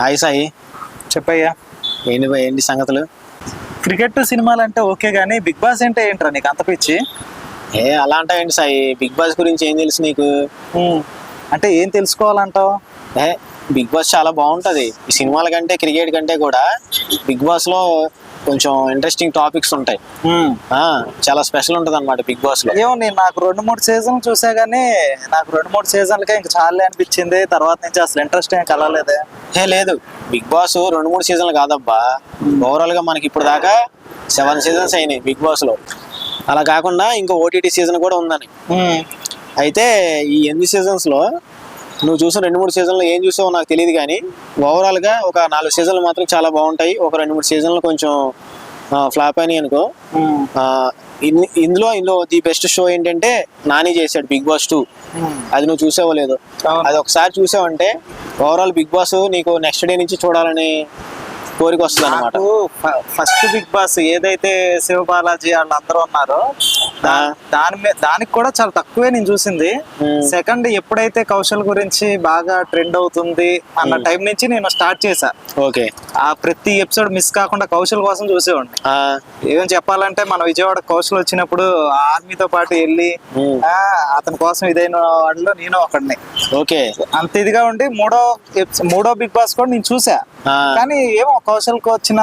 Hi Sai. చెప్పయ్యా. ఏంటి ఏంటి సంగతులు? క్రికెట్ సినిమాలు అంటే ఓకే కానీ బిగ్ బాస్ అంటే ఏంట్రా నీకు అంత పిచ్చి? ఏ అలా అంటావు ఏంటి సాయి? బిగ్ బాస్ గురించి ఏం తెలుసు నీకు? అంటే ఏం తెలుసుకోవాలంటావు? ఏ బిగ్ బాస్ చాలా బాగుంటది. ఈ సినిమాల కంటే క్రికెట్ కంటే కూడా బిగ్ బాస్లో కొంచెం ఇంట్రెస్టింగ్ టాపిక్స్ ఉంటాయి. ఆ చాలా స్పెషల్ ఉంటది అనమాట బిగ్ బాస్లో. ఏమో నేను నాకు రెండు మూడు సీజన్లు చూసా కానీ నాకు రెండు మూడు సీజన్లకే ఇంకా చాలే అనిపించింది. తర్వాత నుంచి అసలు ఇంట్రెస్ట్ ఏం కలగలేదే ఏ లేదు. బిగ్ బాస్ రెండు మూడు సీజన్లు కాదబ్బా. ఓవరాల్గా మనకి ఇప్పుడు దాకా సెవెన్ సీజన్స్ అయినాయి బిగ్ బాస్లో. అలా కాకుండా ఇంకో ఓటీటీ సీజన్ కూడా ఉందని. అయితే ఈ ఎనిమిది సీజన్స్లో నువ్వు చూసిన రెండు మూడు సీజన్లు ఏం చూసావో నాకు తెలియదు కానీ ఓవరాల్గా ఒక నాలుగు సీజన్లు మాత్రం చాలా బాగుంటాయి. ఒక రెండు మూడు సీజన్లు కొంచెం ఫ్లాప్ అయినాయి అనుకో. ఇందులో ఇందులో ది బెస్ట్ షో ఏంటంటే నాని చేశాడు బిగ్ బాస్ టూ. అది నువ్వు చూసావో లేదో. అది ఒకసారి చూసావంటే ఓవరాల్ బిగ్ బాస్ నీకు నెక్స్ట్ డే నుంచి చూడాలని కోరిక వస్తుంది అనమాట ఫస్ట్ బిగ్ బాస్ ఏదైతే శివ బాలాజీ వాళ్ళందరూ ఉన్నారో దాని మీద దానికి కూడా చాలా తక్కువే నేను చూసింది. సెకండ్ ఎప్పుడైతే కౌశల్ గురించి బాగా ట్రెండ్ అవుతుంది అన్న టైం నుంచి నేను స్టార్ట్ చేశా. ఓకే. ఆ ప్రతి ఎపిసోడ్ మిస్ కాకుండా కౌశల్ కోసం చూసేవాడిని. ఏం చెప్పాలంటే మన విజయవాడ కౌశల్ వచ్చినప్పుడు ఆర్మీతో పాటు వెళ్ళి ఆ, అతని కోసం ఇదైన వాళ్ళలో నేను ఒకడిని. ఓకే. అంత ఇదిగా ఉండి మూడో మూడో బిగ్ బాస్ కూడా నేను చూసా కానీ ఏమో కౌశల్కు వచ్చిన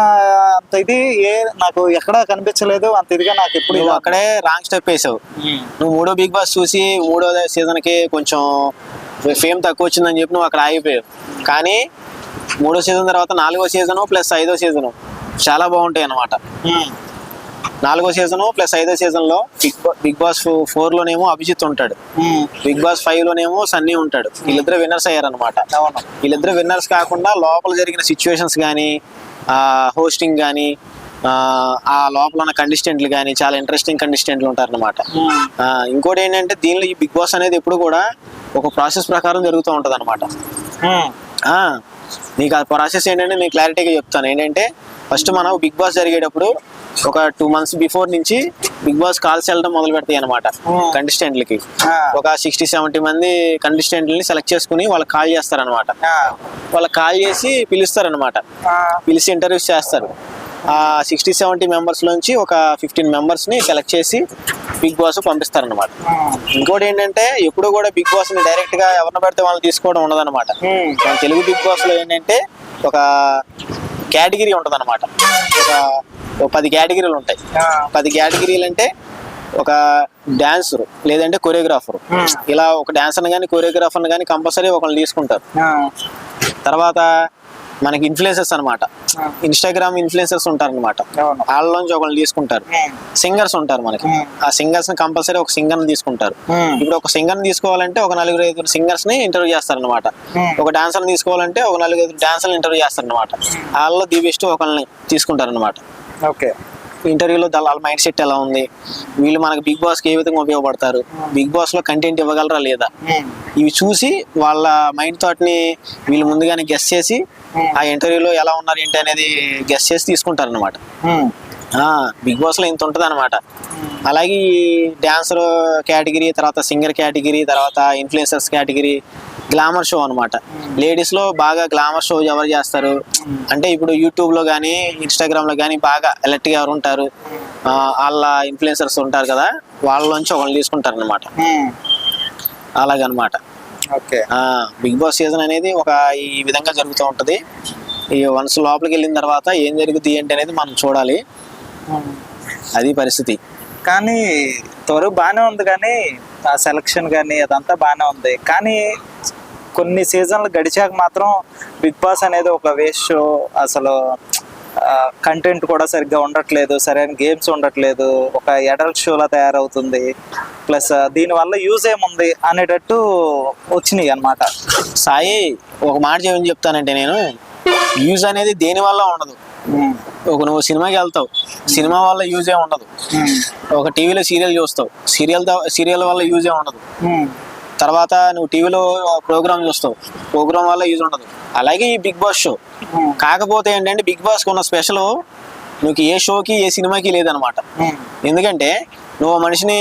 అంత ఇది ఏ నాకు ఎక్కడా కనిపించలేదు. అంత ఇదిగా నాకు ఎప్పుడు అక్కడే రాంగ్ స్టెప్ వేసావు ఉమ్. నువ్వు మూడో బిగ్ బాస్ చూసి మూడో సీజన్కి కొంచెం ఫేమ్ తక్కువ వచ్చిందని చెప్పి నువ్వు అక్కడ ఆగిపోయావు. కానీ మూడో సీజన్ తర్వాత నాలుగో సీజను ప్లస్ ఐదో సీజను చాలా బాగుంటాయి అన్నమాట. ఉమ్. నాలుగో సీజను ప్లస్ ఐదో సీజన్లో బిగ్ బాస్ ఫోర్ లోనేమో అభిజిత్ ఉంటాడు. బిగ్ బాస్ ఫైవ్ లోనేమో సన్నీ ఉంటాడు. వీళ్ళిద్దరు విన్నర్స్ అయ్యారనమాట వీళ్ళిద్దరు విన్నర్స్ కాకుండా లోపల జరిగిన సిచ్యువేషన్స్ కానీ హోస్టింగ్ కానీ ఆ లోపల ఉన్న కంటెస్టెంట్లు కానీ చాలా ఇంట్రెస్టింగ్ కంటెస్టెంట్లు ఉంటారన్నమాట ఉమ్. ఆ, ఇంకోటి ఏంటంటే దీనిలో ఈ బిగ్ బాస్ అనేది ఎప్పుడు కూడా ఒక ప్రాసెస్ ప్రకారం జరుగుతూ ఉంటుంది అనమాట ఉమ్. నీకు ఆ ప్రాసెస్ ఏంటంటే నేను క్లారిటీగా చెప్తాను ఏంటంటే ఫస్ట్ మనం బిగ్ బాస్ జరిగేటప్పుడు ఒక టూ మంత్స్ బిఫోర్ నుంచి బిగ్ బాస్ కాల్స్ వెళ్ళడం మొదలు పెడతాయి అనమాట Hmm. కంటెస్టెంట్లకి ఆ. ఒక సిక్స్టీ సెవెంటీ మంది కంటెస్టెంట్లని సెలెక్ట్ చేసుకుని వాళ్ళకి కాల్ చేస్తారనమాట. వాళ్ళకి కాల్ చేసి పిలుస్తారనమాట. పిలిచి ఇంటర్వ్యూస్ చేస్తారు సిక్స్టీ సెవెంటీ మెంబర్స్ లోంచి ఒక ఫిఫ్టీన్ మెంబర్స్ని సెలెక్ట్ చేసి బిగ్ బాస్ పంపిస్తారనమాట. ఇంకోటి ఏంటంటే ఎప్పుడు కూడా బిగ్ బాస్ని డైరెక్ట్గా ఎవరిని పెడితే వాళ్ళని తీసుకోవడం ఉండదన్నమాట ఉమ్. మన తెలుగు బిగ్ బాస్లో ఏంటంటే ఒక కేటగిరీ ఉంటది అనమాట ఒక పది కేటగిరీలు ఉంటాయి. పది కేటగిరీలు అంటే ఒక డాన్సర్ లేదంటే కొరియోగ్రాఫర్. ఇలా ఒక డాన్సర్ కానీ కొరియోగ్రాఫర్ కానీ కంపల్సరీ ఒకరిని తీసుకుంటారు. తర్వాత మనకి ఇన్ఫ్లుయెన్సర్స్ అనమాట. ఇన్స్టాగ్రామ్ ఇన్ఫ్లుయెన్సర్స్ ఉంటారు అనమాట వాళ్ళలోంచి ఒకరిని తీసుకుంటారు. సింగర్స్ ఉంటారు మనకి. ఆ. సింగర్స్ని కంపల్సరీ ఒక సింగర్ని తీసుకుంటారు. ఇప్పుడు ఒక సింగర్ని తీసుకోవాలంటే ఒక నలుగురు ఐదుగురు సింగర్స్ని ఇంటర్వ్యూ చేస్తారనమాట Hmm. ఒక డాన్సర్ తీసుకోవాలంటే ఒక నలుగురు ఐదు డాన్సర్ ఇంటర్వ్యూ చేస్తారనమాట వాళ్ళలో ది బెస్ట్ ఒకరిని తీసుకుంటారనమాట ఓకే. ఇంటర్వ్యూలో వాళ్ళ మైండ్ సెట్ ఎలా ఉంది వీళ్ళు మనకి బిగ్ బాస్కి ఏ విధంగా ఉపయోగపడతారు బిగ్ బాస్లో కంటెంట్ ఇవ్వగలరా లేదా ఉమ్. ఇవి చూసి వాళ్ళ మైండ్ థాట్ని వీళ్ళు ముందుగానే గెస్ చేసి Hmm. ఆ ఇంటర్వ్యూలో ఎలా ఉన్నారు ఏంటి అనేది గెస్ చేసి తీసుకుంటారు అనమాట ఉమ్. బిగ్ బాస్లో ఇంత ఉంటది అనమాట అలాగే ఈ డాన్సర్ కేటగిరీ తర్వాత సింగర్ కేటగిరీ తర్వాత ఇన్ఫ్లుయెన్సర్స్ కేటగిరీ గ్లామర్ షో అనమాట లేడీస్లో బాగా గ్లామర్ షో ఎవరు చేస్తారు? అంటే ఇప్పుడు యూట్యూబ్లో కానీ ఇన్స్టాగ్రామ్లో కానీ బాగా ఎలర్ట్గా ఎవరు ఉంటారు? వాళ్ళ ఇన్ఫ్లుయెన్సర్స్ ఉంటారు కదా వాళ్ళలోంచి ఒకళ్ళు తీసుకుంటారు అనమాట ఉమ్. అలాగనమాట. ఓకే బిగ్ బాస్ సీజన్ అనేది ఒక ఈ విధంగా జరుగుతూ ఉంటది. ఈ వన్స్ లోపలికి వెళ్ళిన తర్వాత ఏం జరుగుతుంది ఏంటి అనేది మనం చూడాలి. ఉమ్. అది పరిస్థితి. కానీ త్వరగా బాగానే ఉంది కానీ ఆ సెలక్షన్ కానీ అదంతా బాగానే ఉంది. కానీ కొన్ని సీజన్లు గడిచాక మాత్రం బిగ్ బాస్ అనేది ఒక వేస్ట్ షో. అసలు కంటెంట్ కూడా సరిగ్గా ఉండట్లేదు సరైన గేమ్స్ ఉండట్లేదు ఒక ఎడల్ట్ షోలా తయారవుతుంది. ప్లస్ దీనివల్ల యూజ్ ఏముంది అనేటట్టు వచ్చినాయి అన్నమాట. సాయి ఒక మాట చెప్పని చెప్తానంటే నేను. యూజ్ అనేది దేని వల్ల ఉండదు? ఒక నువ్వు సినిమాకి వెళ్తావు సినిమా వల్ల యూజ్ ఉండదు. ఒక టీవీలో సీరియల్ చూస్తావు సీరియల్ సీరియల్ వల్ల యూజ్ ఉండదు. తర్వాత నువ్వు టీవీలో ప్రోగ్రామ్ చూస్తావు. ప్రోగ్రామ్ వల్ల యూజ్ ఉండదు. అలాగే ఈ బిగ్ బాస్ షో. కాకపోతే ఏంటంటే బిగ్ బాస్ ఉన్న స్పెషల్ నీకు ఏ షోకి ఏ సినిమాకి లేదనమాట ఎందుకంటే నువ్వు మనిషిని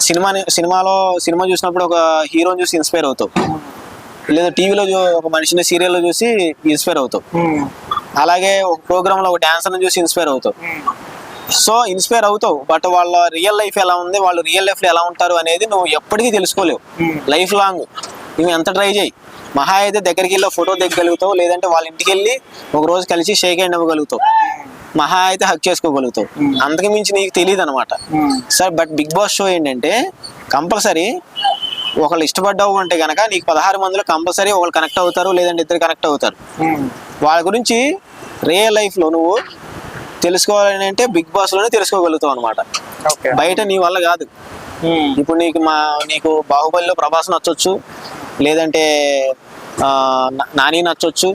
సినిమాని సినిమాలో సినిమా చూసినప్పుడు ఒక హీరోని చూసి ఇన్స్పైర్ అవుతావు. లేదా టీవీలో ఒక మనిషిని సీరియల్లో చూసి ఇన్స్పైర్ అవుతావు. అలాగే ఒక ప్రోగ్రామ్లో ఒక డాన్సర్ని చూసి ఇన్స్పైర్ అవుతావు. సో ఇన్స్పైర్ అవుతావు. బట్ వాళ్ళ రియల్ లైఫ్ ఎలా ఉంది వాళ్ళు రియల్ లైఫ్లో ఎలా ఉంటారు అనేది నువ్వు ఎప్పటికీ తెలుసుకోలేవు. Um, life long. నువ్వు ఎంత ట్రై చేయి. మహా అయితే దగ్గరికి వెళ్ళి ఫోటో దిగగలుగుతావు లేదంటే వాళ్ళ ఇంటికి వెళ్ళి ఒక రోజు కలిసి షేక్ హ్యాండ్ ఇవ్వగలుగుతావు మహా అయితే హక్ చేసుకోగలుగుతావు. Hmm. అంతకు మించి నీకు తెలియదు అనమాట sir but Bigg Boss show ఏంటంటే కంపల్సరీ ఒకళ్ళు ఇష్టపడ్డావు అంటే కనుక నీకు పదహారు మందిలో కంపల్సరీ ఒకళ్ళు కనెక్ట్ అవుతారు లేదంటే ఇద్దరు కనెక్ట్ అవుతారు. వాళ్ళ గురించి రియల్ లైఫ్లో నువ్వు తెలుసుకోవాలని అంటే బిగ్ బాస్లోనే తెలుసుకోగలుగుతావు అనమాట బయట నీ వల్ల కాదు. ఇప్పుడు నీకు మా నీకు బాహుబలిలో ప్రభాస్ నచ్చొచ్చు లేదంటే నాని నచ్చొచ్చు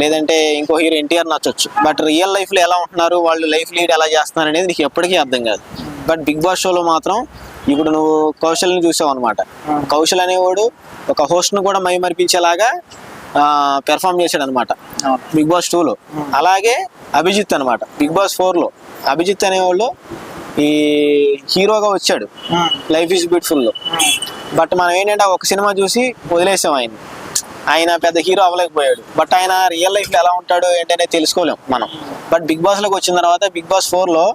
లేదంటే ఇంకో హీరో ఎన్టీఆర్ నచ్చొచ్చు. బట్ రియల్ లైఫ్లో ఎలా ఉంటున్నారు వాళ్ళు లైఫ్ లీడ్ ఎలా చేస్తున్నారు అనేది నీకు ఎప్పటికీ అర్థం కాదు. బట్ బిగ్ బాస్ షోలో మాత్రం ఇప్పుడు నువ్వు కౌశల్ని చూసావు అనమాట. కౌశల్ అనేవాడు ఒక హోస్ట్ను కూడా మైమరిపించేలాగా పెర్ఫామ్ చేశాడు అనమాట. బిగ్ బాస్ టూలో. అలాగే అభిజిత్ అనమాట బిగ్ బాస్ ఫోర్లో. అభిజిత్ అనేవాళ్ళు ఈ హీరోగా వచ్చాడు. ఉమ్, లైఫ్ ఈజ్ బ్యూటిఫుల్లో. ఉమ్, బట్ మనం ఏంటంటే ఒక సినిమా చూసి వదిలేసాం ఆయన ఆయన పెద్ద హీరో అవ్వలేకపోయాడు. బట్ ఆయన రియల్ లైఫ్లో ఎలా ఉంటాడో ఏంటనే తెలుసుకోలేం మనం. బట్ బిగ్ బాస్లోకి వచ్చిన తర్వాత బిగ్ బాస్ ఫోర్లో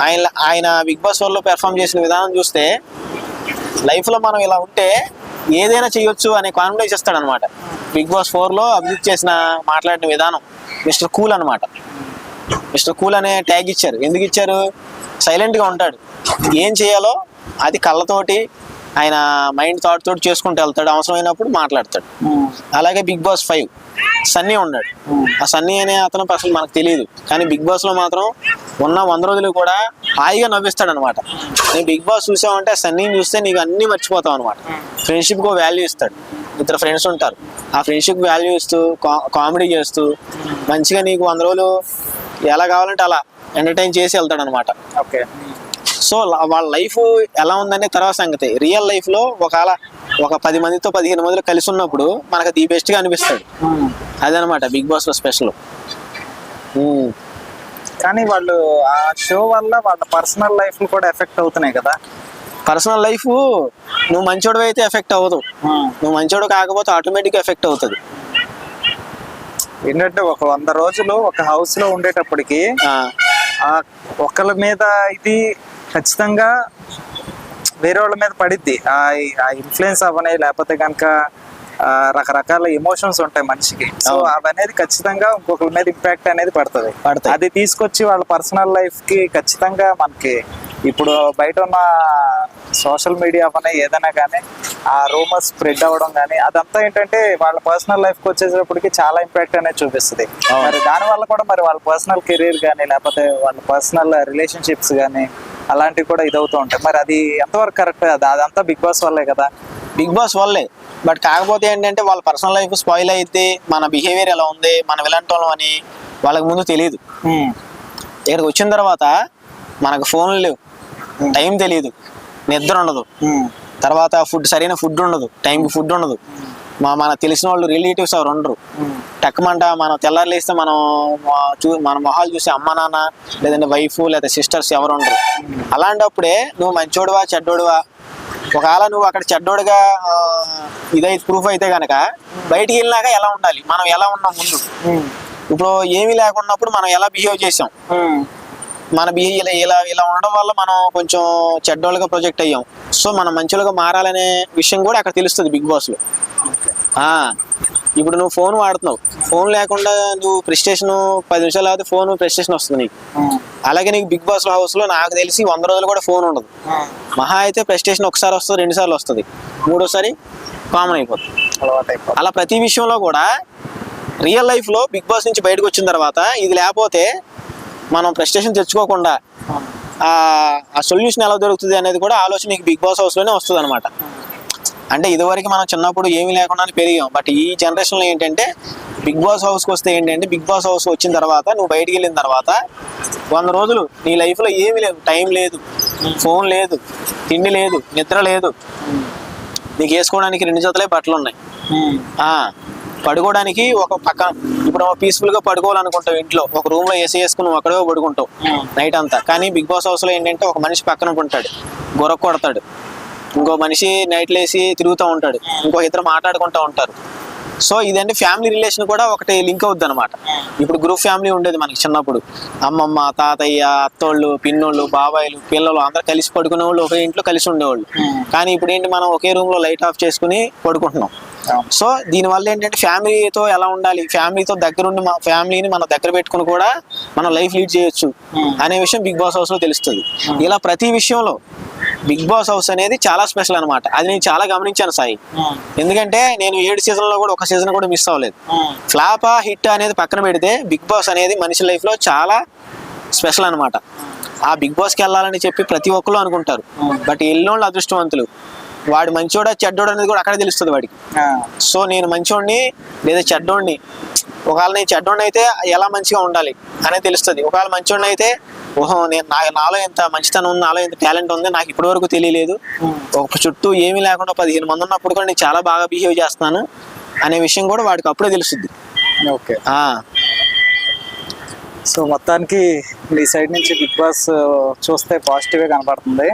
ఆయన ఆయన బిగ్ బాస్ ఫోర్లో పెర్ఫామ్ చేసిన విధానం చూస్తే లైఫ్లో మనం ఇలా ఉంటే ఏదైనా చేయొచ్చు అనే కాన్ఫిడెన్స్ ఇస్తాడు అనమాట బిగ్ బాస్ ఫోర్లో అభిజిత్ చేసిన మాట్లాడిన విధానం మిస్టర్ కూల్ అనమాట. మిస్టర్ కూల్ అనే ట్యాగ్ ఇచ్చారు. ఎందుకు ఇచ్చారు? సైలెంట్గా ఉంటాడు. ఏం చేయాలో అది కళ్ళతోటి ఆయన మైండ్ థాట్ తోటి చేసుకుంటూ వెళ్తాడు. అవసరమైనప్పుడు మాట్లాడతాడు. అలాగే బిగ్ బాస్ ఫైవ్ సన్నీ ఉన్నాడు. ఆ సన్నీ అనే అతను అసలు మనకు తెలియదు కానీ బిగ్ బాస్లో మాత్రం ఉన్న వంద రోజులు కూడా హాయిగా నవ్విస్తాడు అనమాట నేను బిగ్ బాస్ చూసావంటే ఆ సన్నీని చూస్తే నీకు అన్ని మర్చిపోతావు అనమాట ఫ్రెండ్షిప్కు వాల్యూ ఇస్తాడు. ఇద్దరు ఫ్రెండ్స్ ఉంటారు. ఆ ఫ్రెండ్షిప్ వాల్యూ ఇస్తూ కామెడీ చేస్తూ మంచిగా నీకు వంద రోజులు ఎలా కావాలంటే అలా ఎంటర్టైన్ చేసి వెళ్తాడు అనమాట ఓకే. సో వాళ్ళ లైఫ్ ఎలా ఉందనే తర్వాత సంగతి. రియల్ లైఫ్లో ఒకవేళ ఒక పది మందితో పదిహేను మందిలో కలిసి ఉన్నప్పుడు మనకు ది బెస్ట్గా అనిపిస్తాడు. అదనమాట బిగ్ బాస్లో స్పెషల్ కానీ వాళ్ళు ఆ షో వల్ల వాళ్ళ పర్సనల్ లైఫ్ కూడా ఎఫెక్ట్ అవుతున్నాయి కదా. పర్సనల్ లైఫ్ నువ్వు మంచోడు అయితే ఎఫెక్ట్ అవ్వదు. నువ్వు మంచోడు కాకపోతే ఆటోమేటిక్ ఎఫెక్ట్ అవుతుంది. ఏంటంటే ఒక వంద రోజులు ఒక హౌస్లో ఉండేటప్పటికి ఆ ఒకళ్ళ మీద ఇది ఖచ్చితంగా వేరే వాళ్ళ మీద పడిద్ది ఆ ఆ ఇన్ఫ్లుయెన్స్ అవనే లేకపోతే కనుక రకరకాల ఎమోషన్స్ ఉంటాయి మనిషికి సో అవును. అవనేది ఖచ్చితంగా ఇంకొకరి మీద ఇంపాక్ట్ అనేది పడుతుంది. అది తీసుకొచ్చి వాళ్ళ పర్సనల్ లైఫ్కి ఖచ్చితంగా మనకి ఇప్పుడు బయట ఉన్న సోషల్ మీడియా అవనే ఏదైనా కానీ ఆ రూమర్స్ స్ప్రెడ్ అవ్వడం కానీ అదంతా ఏంటంటే వాళ్ళ పర్సనల్ లైఫ్కి వచ్చేటప్పటికి చాలా ఇంపాక్ట్ అనేది చూపిస్తుంది. మరి దాని వల్ల కూడా మరి వాళ్ళ పర్సనల్ కెరీర్ కానీ లేకపోతే వాళ్ళ పర్సనల్ రిలేషన్షిప్స్ కానీ అలాంటివి కూడా ఇదవుతూ ఉంటాయి. మరి అది ఎంతవరకు కరెక్ట్ అది అదంతా బిగ్ బాస్ వల్లే కదా. బిగ్ బాస్ వల్లే. బట్ కాకపోతే ఏంటంటే వాళ్ళ పర్సనల్ లైఫ్ స్పాయిల్ అయితే మన బిహేవియర్ ఎలా ఉంది మనం ఎలాంటి వాళ్ళం అని వాళ్ళకి ముందు తెలియదు ఇక్కడికి వచ్చిన తర్వాత మనకు ఫోన్లు లేవు. టైం తెలియదు నిద్ర ఉండదు. తర్వాత ఫుడ్ సరైన ఫుడ్ ఉండదు. టైంకి ఫుడ్ ఉండదు. మా మన తెలిసిన వాళ్ళు రిలేటివ్స్ ఎవరు ఉండరు. టక్కమంట మనం తెల్లారిస్తే మనం చూ మన మొహాలు చూసి అమ్మ నాన్న లేదంటే వైఫ్ లేదా సిస్టర్స్ ఎవరు ఉండరు. అలాంటప్పుడే నువ్వు మంచోడువా చెడ్డోడువా? ఒకవేళ నువ్వు అక్కడ చెడ్డోడుగా ఆ, ఇదైతే ప్రూఫ్ అయితే కనుక బయటికి వెళ్ళినాక ఎలా ఉండాలి? మనం ఎలా ఉన్నాం ముందు? ఇప్పుడు ఏమీ లేకున్నప్పుడు మనం ఎలా బిహేవ్ చేసాం మన బిహేవియర్ ఇలా ఇలా ఉండడం వల్ల మనం కొంచెం చెడ్డోళ్ళుగా ప్రొజెక్ట్ అయ్యాం. సో మనం మంచోళ్ళుగా మారాలనే విషయం కూడా అక్కడ తెలుస్తుంది బిగ్ బాస్లో. ఇప్పుడు నువ్వు ఫోన్ వాడుతున్నావు. ఫోన్ లేకుండా నువ్వు ప్రెస్టేషన్ పది నిమిషాలు అయితే ఫోన్ ప్రెస్టేషన్ వస్తుంది నీకు. అలాగే నీకు బిగ్ బాస్ హౌస్లో నాకు తెలిసి వంద రోజులు కూడా ఫోన్ ఉండదు. మహా అయితే ప్రెస్టేషన్ ఒకసారి వస్తుంది రెండు సార్లు వస్తుంది. మూడోసారి కామన్ అయిపోతుంది అలా ప్రతి విషయంలో కూడా రియల్ లైఫ్లో బిగ్ బాస్ నుంచి బయటకు వచ్చిన తర్వాత ఇది లేకపోతే మనం ప్రెస్టేషన్ తెచ్చుకోకుండా ఆ. ఆ సొల్యూషన్ ఎలా దొరుకుతుంది అనేది కూడా ఆలోచన నీకు బిగ్ బాస్ హౌస్లోనే వస్తుంది అనమాట అంటే ఇదివరకు మనం చిన్నప్పుడు ఏమీ లేకుండా పెరిగాం. బట్ ఈ జనరేషన్లో ఏంటంటే బిగ్ బాస్ హౌస్కి వస్తే ఏంటంటే బిగ్ బాస్ హౌస్ వచ్చిన తర్వాత నువ్వు బయటికి వెళ్ళిన తర్వాత వంద రోజులు నీ లైఫ్లో ఏమీ లేదు టైం లేదు ఫోన్ లేదు తిండి లేదు నిద్ర లేదు. నీకు వేసుకోవడానికి రెండు జతలే బట్టలు ఉన్నాయి. పడుకోవడానికి ఒక పక్కన ఇప్పుడు పీస్ఫుల్గా పడుకోవాలనుకుంటావు ఇంట్లో ఒక రూమ్లో ఏసీ వేసుకుని అక్కడే పడుకుంటావు నైట్ అంతా. కానీ బిగ్ బాస్ హౌస్లో ఏంటంటే ఒక మనిషి పక్కన ఉంటాడు గొరక కొడతాడు. ఇంకో మనిషి నైట్ లేసి తిరుగుతూ ఉంటాడు. ఇంకో ఇద్దరు మాట్లాడుకుంటూ ఉంటారు. సో ఇదంటే ఫ్యామిలీ రిలేషన్ కూడా ఒకటి లింక్ అవుద్ది అనమాట ఇప్పుడు గ్రూప్ ఫ్యామిలీ ఉండేది మనకి చిన్నప్పుడు. అమ్మమ్మ తాతయ్య అత్తోళ్ళు పిన్నోళ్ళు బాబాయిలు పిల్లలు అందరూ కలిసి పడుకునే వాళ్ళు ఒకే ఇంట్లో కలిసి ఉండేవాళ్ళు. కానీ ఇప్పుడు ఏంటి మనం ఒకే రూమ్లో లైట్ ఆఫ్ చేసుకుని పడుకుంటున్నాం. సో దీనివల్ల ఏంటంటే ఫ్యామిలీతో ఎలా ఉండాలి? ఫ్యామిలీతో దగ్గరుండి మా ఫ్యామిలీని మనం దగ్గర పెట్టుకుని కూడా మనం లైఫ్ లీడ్ చేయొచ్చు అనే విషయం బిగ్ బాస్ హౌస్లో తెలుస్తుంది ఇలా ప్రతి విషయంలో బిగ్ బాస్ హౌస్ అనేది చాలా స్పెషల్ అన్నమాట. అది నేను చాలా గమనించాను సాయి. ఎందుకంటే నేను ఏడు సీజన్లో కూడా ఒక సీజన్ కూడా మిస్ అవ్వలేదు. ఫ్లాపా హిట్ అనేది పక్కన పెడితే బిగ్ బాస్ అనేది మనిషి లైఫ్లో చాలా స్పెషల్ అన్నమాట. ఆ బిగ్ బాస్కి వెళ్ళాలని చెప్పి ప్రతి ఒక్కరు అనుకుంటారు. బట్ ఎల్లోళ్ళు అదృష్టవంతులు. వాడు మంచోడా చెడ్డోడు అనేది కూడా అక్కడే తెలుస్తుంది వాడికి. సో నేను మంచోడిని లేదా చెడ్డోడిని ఒకవేళ నేను చెడ్డోడిని అయితే ఎలా మంచిగా ఉండాలి అనేది తెలుస్తుంది. ఒకవేళ మంచోడిని అయితే ఓహో నేను నా నాలో ఎంత మంచితనం ఉంది నాలో ఎంత టాలెంట్ ఉంది నాకు ఇప్పటి వరకు తెలియలేదు. ఒక చుట్టూ ఏమీ లేకుండా పదిహేను మంది ఉన్నప్పుడు కూడా నేను చాలా బాగా బిహేవ్ చేస్తున్నాను అనే విషయం కూడా వాడికి అప్పుడే తెలుస్తుంది. ఓకే. సో మొత్తానికి మీ సైడ్ నుంచి బిగ్ బాస్ చూస్తే పాజిటివ్ కనపడుతుంది.